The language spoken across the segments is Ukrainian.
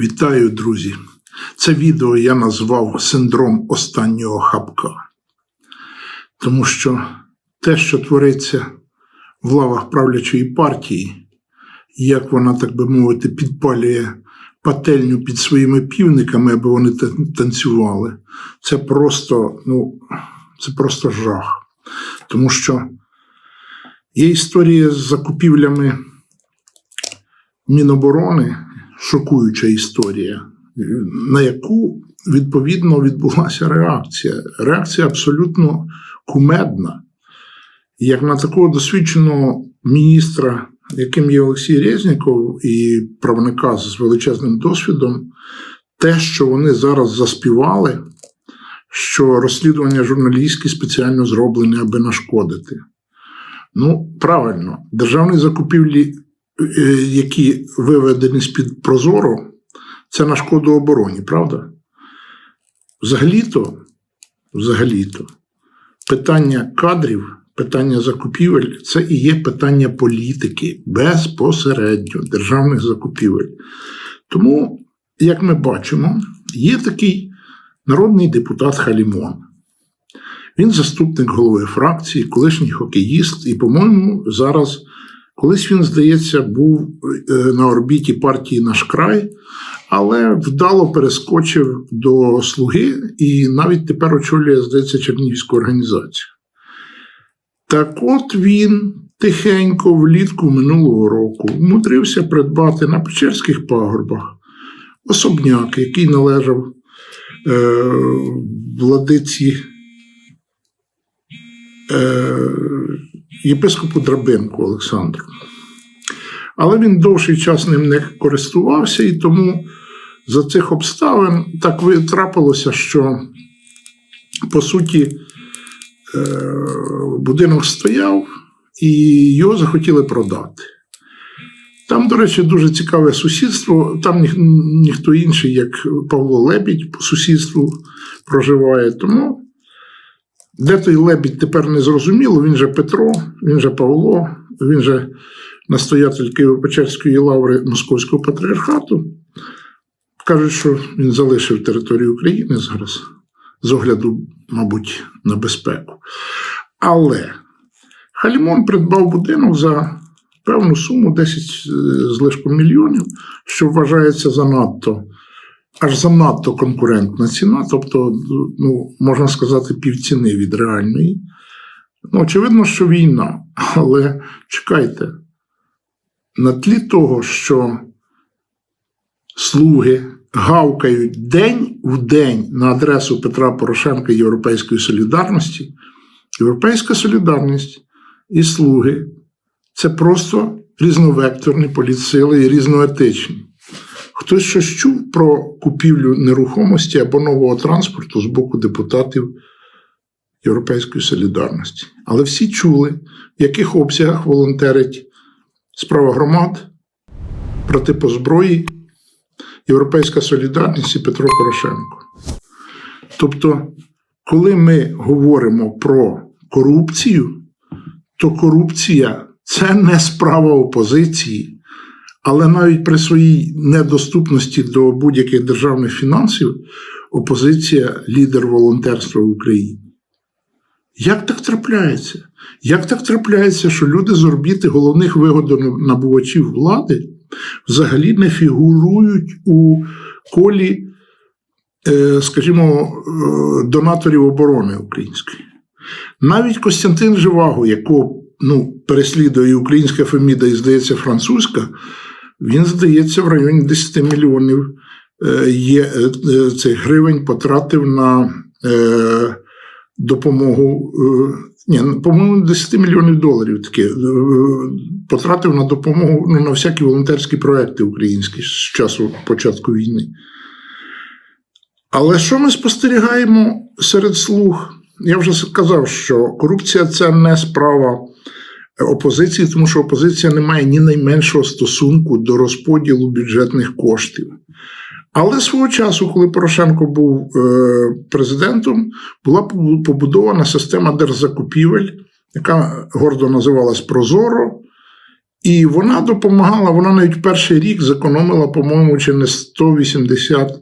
Вітаю, друзі! Це відео я назвав синдром останнього хапка. Тому що те, що твориться в лавах правлячої партії, як вона, так би мовити, підпалює пательню під своїми півниками, аби вони танцювали, це просто, ну, це просто жах. Тому що є історія з закупівлями Міноборони, шокуюча історія, на яку відповідно відбулася реакція. Реакція абсолютно кумедна. Як на такого досвідченого міністра, яким є Олексій Резніков, і правника з величезним досвідом, те, що вони зараз заспівали, що розслідування журналістські спеціально зроблені, аби нашкодити. Ну, правильно, державні закупівлі, які виведені з-під Прозоро, це на шкоду обороні, правда? Взагалі-то, взагалі-то, питання кадрів, питання закупівель це і є питання політики безпосередньо державних закупівель. Тому, як ми бачимо, є такий народний депутат Халімон. Він заступник голови фракції, колишній хокеїст, і, по-моєму, зараз, колись він, здається, був е, на орбіті партії Наш край, але вдало перескочив до слуги і навіть тепер очолює, здається, Чернігівську організацію. Так от він тихенько влітку минулого року вмудрився придбати на Печерських пагорбах особняк, який належав е, владиці е, єпископу Драбинку Олександру. Але він довший час ним не користувався, і тому за цих обставин так трапилося, що по суті е, будинок стояв і його захотіли продати. Там, до речі, дуже цікаве сусідство. Там ніх, ніхто інший, як Павло Лебідь, по сусідству проживає. Тому де той лебідь тепер не зрозуміло, він же Петро, він же Павло, він же настоятель Києво-Печерської лаври Московського патріархату. Кажуть, що він залишив територію України зараз з огляду, мабуть, на безпеку. Але Халімон придбав будинок за певну суму 10 з лишком мільйонів, що вважається занадто, аж занадто конкурентна ціна, тобто, ну, можна сказати, півціни від реальної. Ну, очевидно, що війна, але чекайте, на тлі того, що слуги гавкають день в день на адресу Петра Порошенка Європейської солідарності, Європейська солідарність і слуги це просто різновекторні політсили і різноетичні. Хтось щось чув про купівлю нерухомості або нового транспорту з боку депутатів Європейської солідарності. Але всі чули, в яких обсягах волонтерить справа громад, проти по зброї, Європейська солідарність і Петро Порошенко. Тобто, коли ми говоримо про корупцію, то корупція це не справа опозиції, але навіть при своїй недоступності до будь-яких державних фінансів опозиція лідер волонтерства в Україні. Як так трапляється? Як так трапляється, що люди з орбіти головних вигодонабувачів влади взагалі не фігурують у колі, е, скажімо, е, донаторів оборони української? Навіть Костянтин Живаго, якого ну, переслідує українська феміда і, здається, французька, він, здається, в районі 10 мільйонів е, є, е, е, цих гривень потратив на допомогу. Ні, по-моєму, 10 мільйонів доларів таке потратив на допомогу ну, на всякі волонтерські проекти українські з часу початку війни. Але що ми спостерігаємо серед слуг? Я вже сказав, що корупція це не справа опозиції, тому що опозиція не має ні найменшого стосунку до розподілу бюджетних коштів. Але свого часу, коли Порошенко був е, президентом, була побудована система держзакупівель, яка гордо називалась Прозоро, І вона допомагала, вона навіть перший рік зекономила, по-моєму, чи не 180,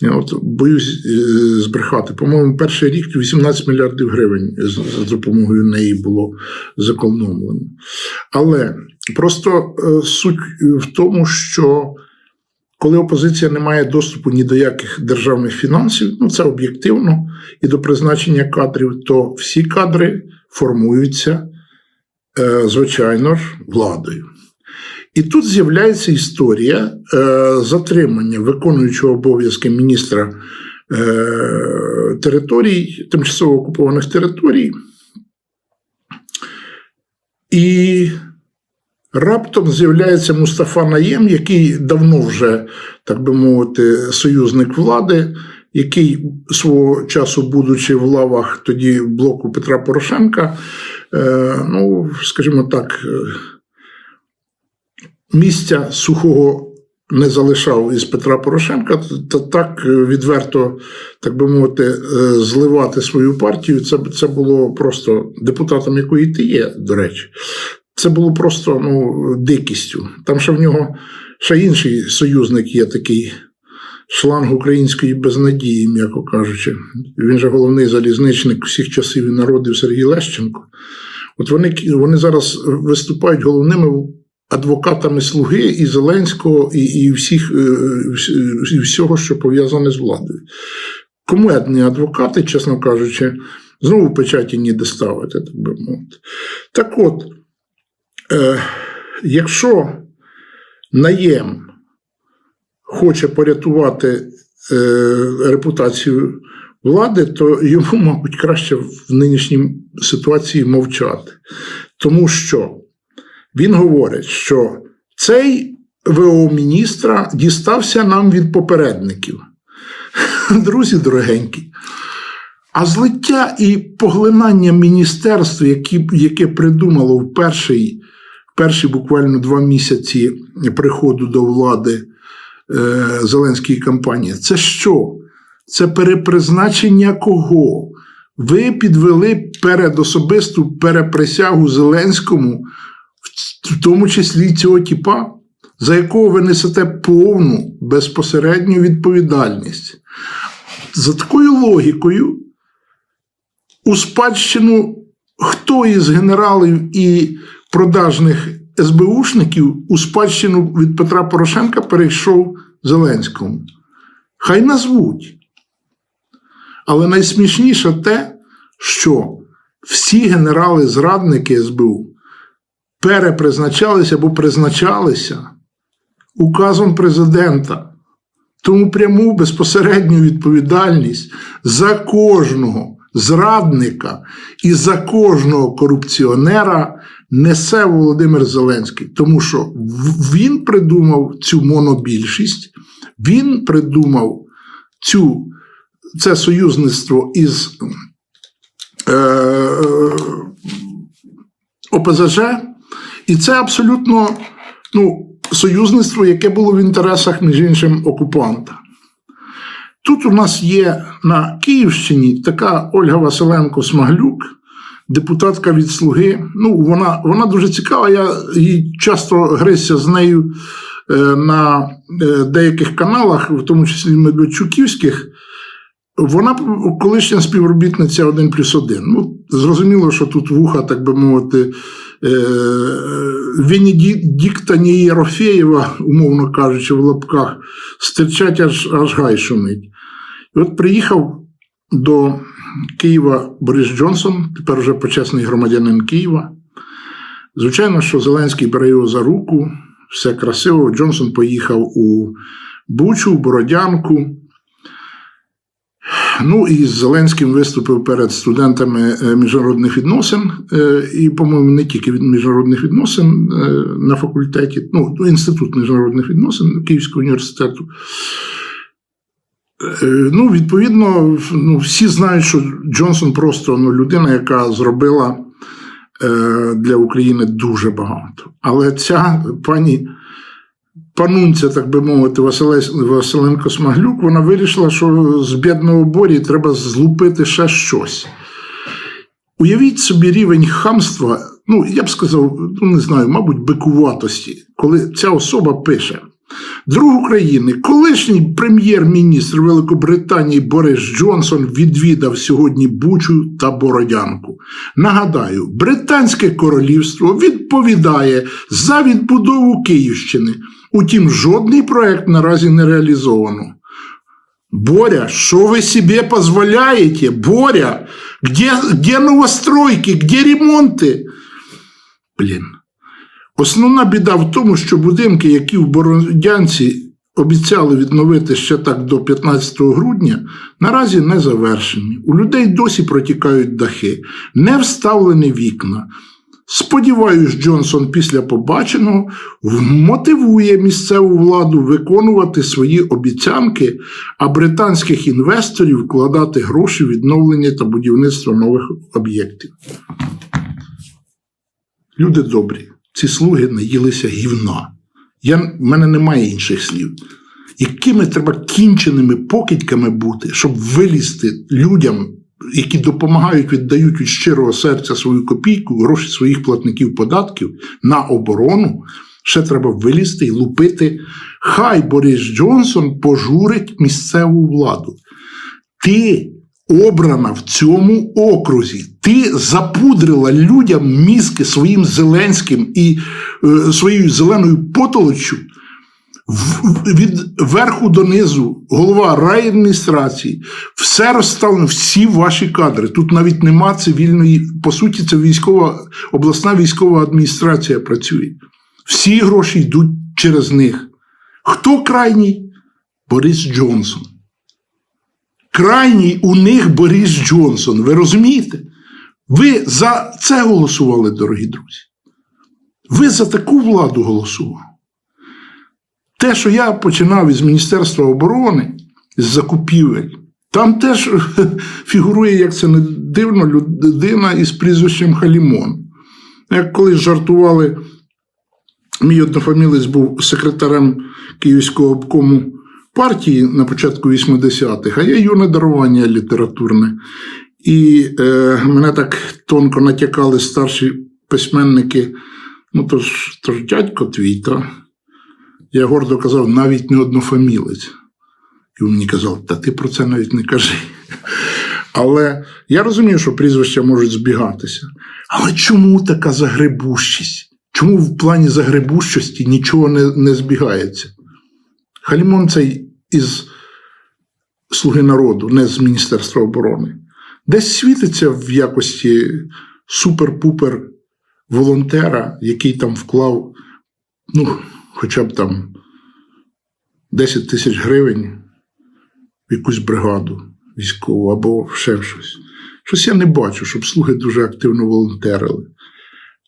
я от боюсь е, збрехати, по-моєму, перший рік 18 мільярдів гривень з, з допомогою неї було зекономлено. Але просто е, суть в тому, що коли опозиція не має доступу ні до яких державних фінансів, ну це об'єктивно, і до призначення кадрів, то всі кадри формуються, е, звичайно ж, владою. І тут з'являється історія е, затримання виконуючого обов'язки міністра е, територій, тимчасово окупованих територій. І раптом з'являється Мустафа Наєм, який давно вже, так би мовити, союзник влади, який свого часу, будучи в лавах тоді блоку Петра Порошенка, е, ну, скажімо так, місця сухого не залишав із Петра Порошенка, та так е, відверто, так би мовити, е, зливати свою партію. Це, це було просто депутатом, якої ти є, до речі. Це було просто ну, дикістю. Там ще в нього ще інший союзник є такий шланг української безнадії, м'яко кажучи. Він же головний залізничник всіх часів і народів Сергій Лещенко. От вони, вони зараз виступають головними адвокатами слуги і Зеленського, і, і всіх, е, і всього, що пов'язане з владою. Кумедні адвокати, чесно кажучи, знову печаті ніде ставити, так би мовити. Так от, е, якщо наєм хоче порятувати е, репутацію влади, то йому, мабуть, краще в нинішній ситуації мовчати. Тому що він говорить, що цей ВО міністра дістався нам від попередників. Друзі дорогенькі. А злиття і поглинання міністерств, які, яке придумало в перший, перші буквально два місяці приходу до влади е, Зеленської кампанії, це що? Це перепризначення кого? Ви підвели передособисту переприсягу Зеленському, в- тому числі цього тіпа, за якого ви несете повну безпосередню відповідальність. За такою логікою, у спадщину хто із генералів і продажних СБУшників у спадщину від Петра Порошенка перейшов Зеленському? Хай назвуть. Але найсмішніше те, що всі генерали-зрадники СБУ перепризначалися або призначалися указом президента. Тому пряму безпосередню відповідальність за кожного зрадника і за кожного корупціонера несе Володимир Зеленський, тому що він придумав цю монобільшість, він придумав цю, це союзництво із е, е, ОПЗЖ, і це абсолютно ну, союзництво, яке було в інтересах, між іншим, окупанта. Тут у нас є на Київщині така Ольга Василенко Смаглюк, депутатка від Слуги. Ну, вона, вона дуже цікава. Я їй часто грився з нею е, на е, деяких каналах, в тому числі Медведчуківських. Вона колишня співробітниця 1 плюс 1. Ну, зрозуміло, що тут вуха, так би мовити, е, Венедикта Єрофєєва, умовно кажучи, в лапках, стирчать аж, аж гай шумить. І от приїхав до Києва Борис Джонсон, тепер вже почесний громадянин Києва. Звичайно, що Зеленський бере його за руку, все красиво. Джонсон поїхав у Бучу, Бородянку. Ну і з Зеленським виступив перед студентами е, міжнародних відносин, е, і, по-моєму, не тільки від міжнародних відносин е, на факультеті, ну, інститут міжнародних відносин Київського університету. Ну, відповідно, ну, всі знають, що Джонсон просто ну, людина, яка зробила для України дуже багато. Але ця пані панунця, так би мовити, Василенко Смаглюк, вона вирішила, що з бідного борі треба злупити ще щось. Уявіть собі рівень хамства ну я б сказав, ну не знаю, мабуть, бикуватості, коли ця особа пише. Друг України, колишній прем'єр-міністр Великобританії Борис Джонсон відвідав сьогодні Бучу та Бородянку. Нагадаю, Британське королівство відповідає за відбудову Київщини. Утім, жодний проект наразі не реалізовано. Боря, що ви собі позволяєте? Боря, где, где новостройки, где ремонти? Блін. Основна біда в тому, що будинки, які в Бородянці обіцяли відновити ще так до 15 грудня, наразі не завершені. У людей досі протікають дахи, не вставлені вікна. Сподіваюсь, Джонсон після побаченого вмотивує місцеву владу виконувати свої обіцянки, а британських інвесторів вкладати гроші в відновлення та будівництво нових об'єктів. Люди добрі, ці слуги наїлися гівна. Я, в мене немає інших слів. Якими треба кінченими покидьками бути, щоб вилізти людям, які допомагають, віддають від щирого серця свою копійку, гроші своїх платників податків на оборону, ще треба вилізти і лупити. Хай Борис Джонсон пожурить місцеву владу. Ти обрана в цьому окрузі. Ти запудрила людям мізки своїм Зеленським і е, своєю зеленою потолоччю. Від верху до низу, голова райадміністрації, все розставлено, всі ваші кадри. Тут навіть нема цивільної, по суті, це військова, обласна військова адміністрація працює. Всі гроші йдуть через них. Хто крайній? Борис Джонсон. Крайній у них Борис Джонсон. Ви розумієте? Ви за це голосували, дорогі друзі. Ви за таку владу голосували. Те, що я починав із Міністерства оборони, з закупівель, там теж фігурує, як це не дивно, людина із прізвищем Халімон. Як колись жартували, мій однофамілець був секретарем Київського обкому партії на початку 80-х, а я юне дарування літературне. І е, мене так тонко натякали старші письменники. Ну, то ж, то ж дядько твій, та? Я гордо казав, навіть не однофамілець. І він мені казав, та ти про це навіть не кажи. Але я розумію, що прізвища можуть збігатися. Але чому така загребущість? Чому в плані загребущості нічого не, не збігається? Халімон цей із Слуги народу, не з Міністерства оборони, десь світиться в якості супер-пупер волонтера, який там вклав, ну, хоча б там 10 тисяч гривень в якусь бригаду військову або ще щось. Щось я не бачу, щоб слуги дуже активно волонтерили.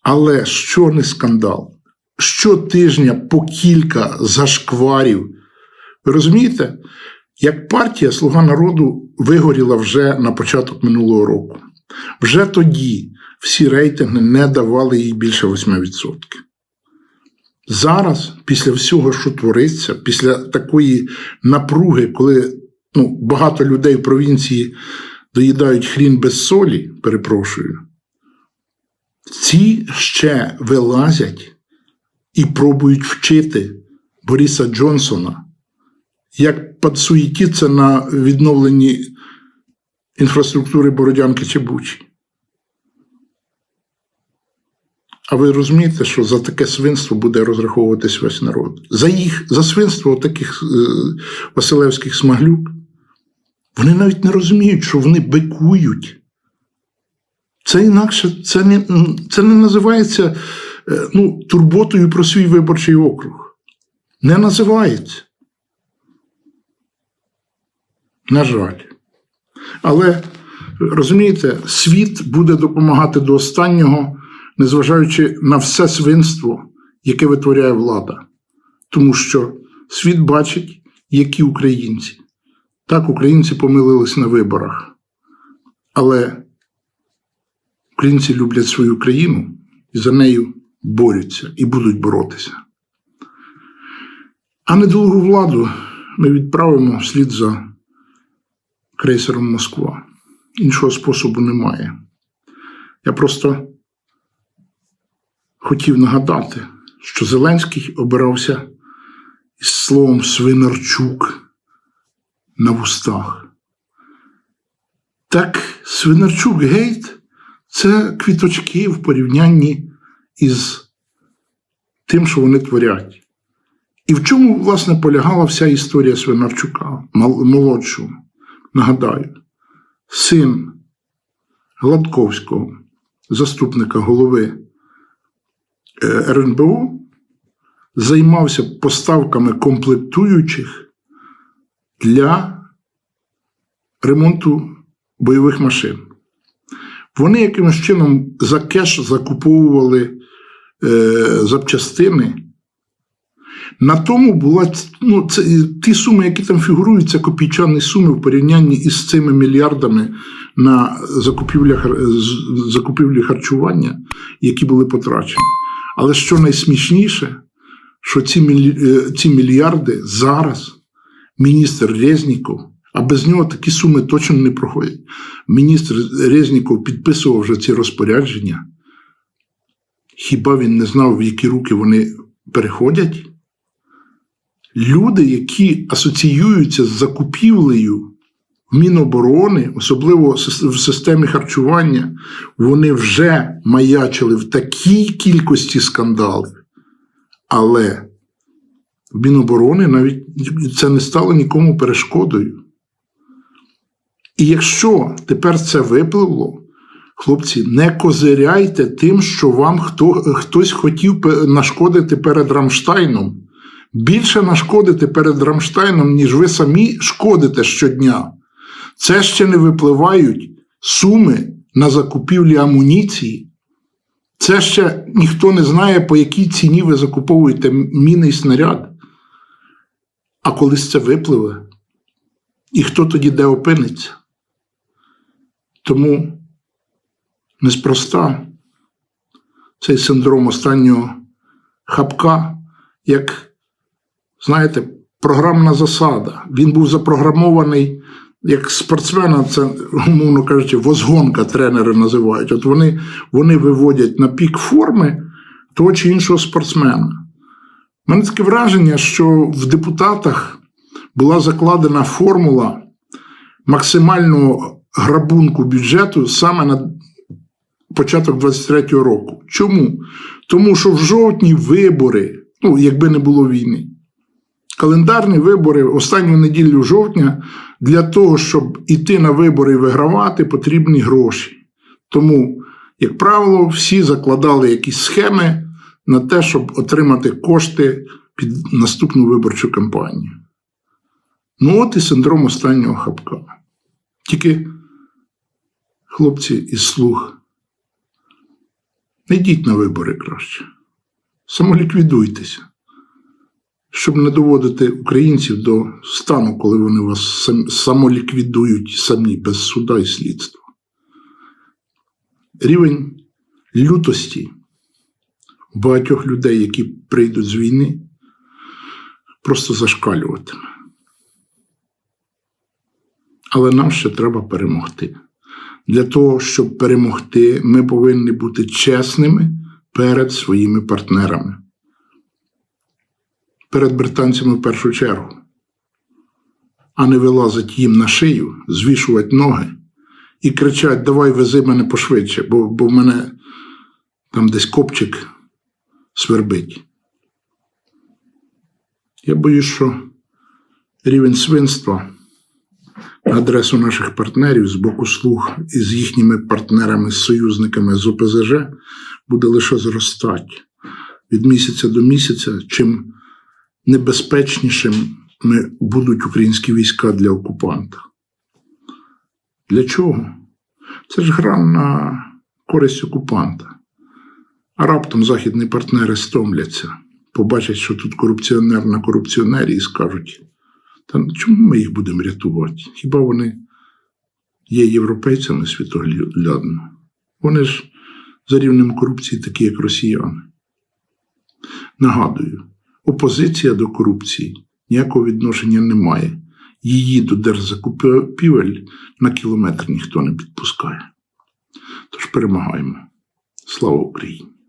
Але що не скандал? Щотижня по кілька зашкварів. Ви розумієте, як партія Слуга народу вигоріла вже на початок минулого року. Вже тоді всі рейтинги не давали їй більше 8%. Зараз, після всього, що твориться, після такої напруги, коли ну, багато людей в провінції доїдають хрін без солі, перепрошую, ці ще вилазять і пробують вчити Бориса Джонсона, як підсуєтіться на відновленні інфраструктури Бородянки чи Бучі. А ви розумієте, що за таке свинство буде розраховуватись весь народ? За їх, за свинство таких е, Василевських смаглюк, вони навіть не розуміють, що вони бикують. Це інакше, це не, це не називається е, ну, турботою про свій виборчий округ. Не називається. На жаль. Але розумієте, світ буде допомагати до останнього, незважаючи на все свинство, яке витворяє влада. Тому що світ бачить, які українці. Так, українці помилились на виборах. Але українці люблять свою країну і за нею борються і будуть боротися. А недолугу владу ми відправимо вслід за крейсером Москва. Іншого способу немає. Я просто хотів нагадати, що Зеленський обирався із словом Свинарчук на вустах. Так, Свинарчук Гейт це квіточки в порівнянні із тим, що вони творять. І в чому, власне, полягала вся історія Свинарчука, молодшого? Нагадаю, син Гладковського, заступника голови РНБО, займався поставками комплектуючих для ремонту бойових машин. Вони якимось чином за кеш закуповували е, запчастини. На тому була ну, це, ті суми, які там фігурують, це копійчані суми в порівнянні із цими мільярдами на закупівлі харчування, які були потрачені. Але що найсмішніше, що ці, е, ці мільярди зараз міністр Резніков, а без нього такі суми точно не проходять. Міністр Резніков підписував вже ці розпорядження. Хіба він не знав, в які руки вони переходять? Люди, які асоціюються з закупівлею Міноборони, особливо в системі харчування, вони вже маячили в такій кількості скандалів. Але Міноборони навіть це не стало нікому перешкодою. І якщо тепер це випливло, хлопці, не козиряйте тим, що вам хто, хтось хотів нашкодити перед Рамштайном. Більше нашкодити перед Рамштайном, ніж ви самі шкодите щодня. Це ще не випливають суми на закупівлі амуніції. Це ще ніхто не знає, по якій ціні ви закуповуєте міни і снаряд. А колись це випливе, і хто тоді де опиниться? Тому неспроста цей синдром останнього хапка, як, знаєте, програмна засада. Він був запрограмований як спортсмена, це, умовно кажучи, возгонка тренери називають. От вони, вони виводять на пік форми того чи іншого спортсмена. У мене таке враження, що в депутатах була закладена формула максимального грабунку бюджету саме на початок 23-го року. Чому? Тому що в жовтні вибори, ну, якби не було війни, календарні вибори останню неділю жовтня для того, щоб іти на вибори і вигравати, потрібні гроші. Тому, як правило, всі закладали якісь схеми на те, щоб отримати кошти під наступну виборчу кампанію. Ну, от і синдром останнього хапка. Тільки хлопці із слух, не йдіть на вибори краще. Самоліквідуйтеся, щоб не доводити українців до стану, коли вони вас самоліквідують самі без суда і слідства. Рівень лютості багатьох людей, які прийдуть з війни, просто зашкалюватиме. Але нам ще треба перемогти. Для того, щоб перемогти, ми повинні бути чесними перед своїми партнерами. Перед британцями в першу чергу. А не вилазить їм на шию, звішувати ноги і кричать: давай вези мене пошвидше, бо, бо в мене там десь копчик свербить. Я боюсь, що рівень свинства на адресу наших партнерів з боку слуг і з їхніми партнерами, союзниками з ОПЗЖ буде лише зростати від місяця до місяця, чим небезпечнішим будуть українські війська для окупанта. Для чого? Це ж гра на користь окупанта. А раптом західні партнери стомляться, побачать, що тут корупціонер на корупціонері і скажуть: та чому ми їх будемо рятувати? Хіба вони є європейцями світоглядно? Вони ж за рівнем корупції такі, як росіяни. Нагадую, опозиція до корупції ніякого відношення не має. Її до держзакупівель на кілометр ніхто не підпускає. Тож перемагаємо. Слава Україні!